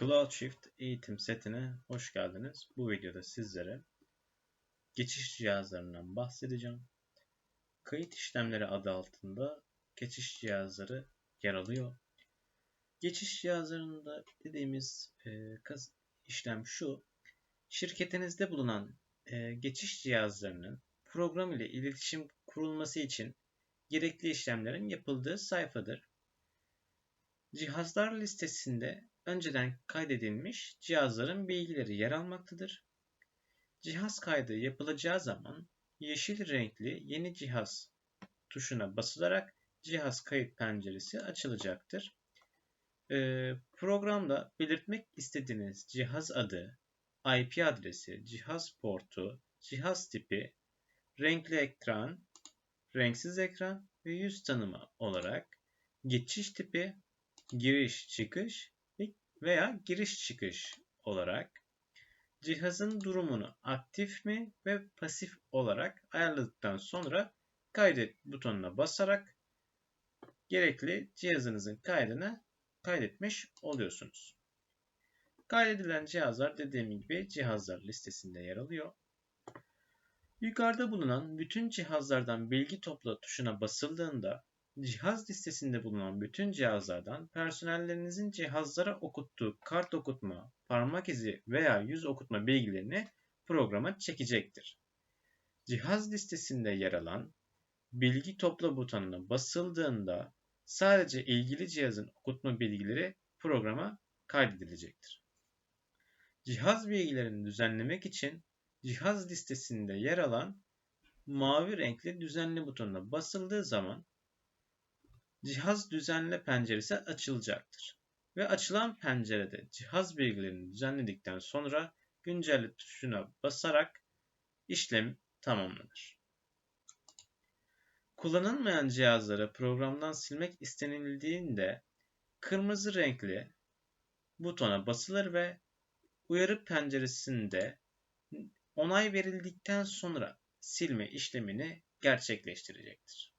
CloudShift eğitim setine hoş geldiniz. Bu videoda sizlere geçiş cihazlarından bahsedeceğim. Kayıt işlemleri adı altında geçiş cihazları yer alıyor. Geçiş cihazlarında dediğimiz e, işlem şu. Şirketinizde bulunan e, geçiş cihazlarının program ile iletişim kurulması için gerekli işlemlerin yapıldığı sayfadır. Cihazlar listesinde önceden kaydedilmiş cihazların bilgileri yer almaktadır. Cihaz kaydı yapılacağı zaman yeşil renkli yeni cihaz tuşuna basılarak cihaz kayıt penceresi açılacaktır. Ee, programda belirtmek istediğiniz cihaz adı, IP adresi, cihaz portu, cihaz tipi, renkli ekran, renksiz ekran ve yüz tanıma olarak geçiş tipi, giriş çıkış veya giriş çıkış olarak cihazın durumunu aktif mi ve pasif olarak ayarladıktan sonra kaydet butonuna basarak gerekli cihazınızın kaydını kaydetmiş oluyorsunuz. Kaydedilen cihazlar dediğim gibi cihazlar listesinde yer alıyor. Yukarıda bulunan bütün cihazlardan bilgi topla tuşuna basıldığında cihaz listesinde bulunan bütün cihazlardan personellerinizin cihazlara okuttuğu kart okutma, parmak izi veya yüz okutma bilgilerini programa çekecektir. Cihaz listesinde yer alan bilgi topla butonuna basıldığında sadece ilgili cihazın okutma bilgileri programa kaydedilecektir. Cihaz bilgilerini düzenlemek için cihaz listesinde yer alan mavi renkli düzenli butonuna basıldığı zaman cihaz düzenle penceresi açılacaktır. Ve açılan pencerede cihaz bilgilerini düzenledikten sonra güncelle tuşuna basarak işlem tamamlanır. Kullanılmayan cihazları programdan silmek istenildiğinde kırmızı renkli butona basılır ve uyarı penceresinde onay verildikten sonra silme işlemini gerçekleştirecektir.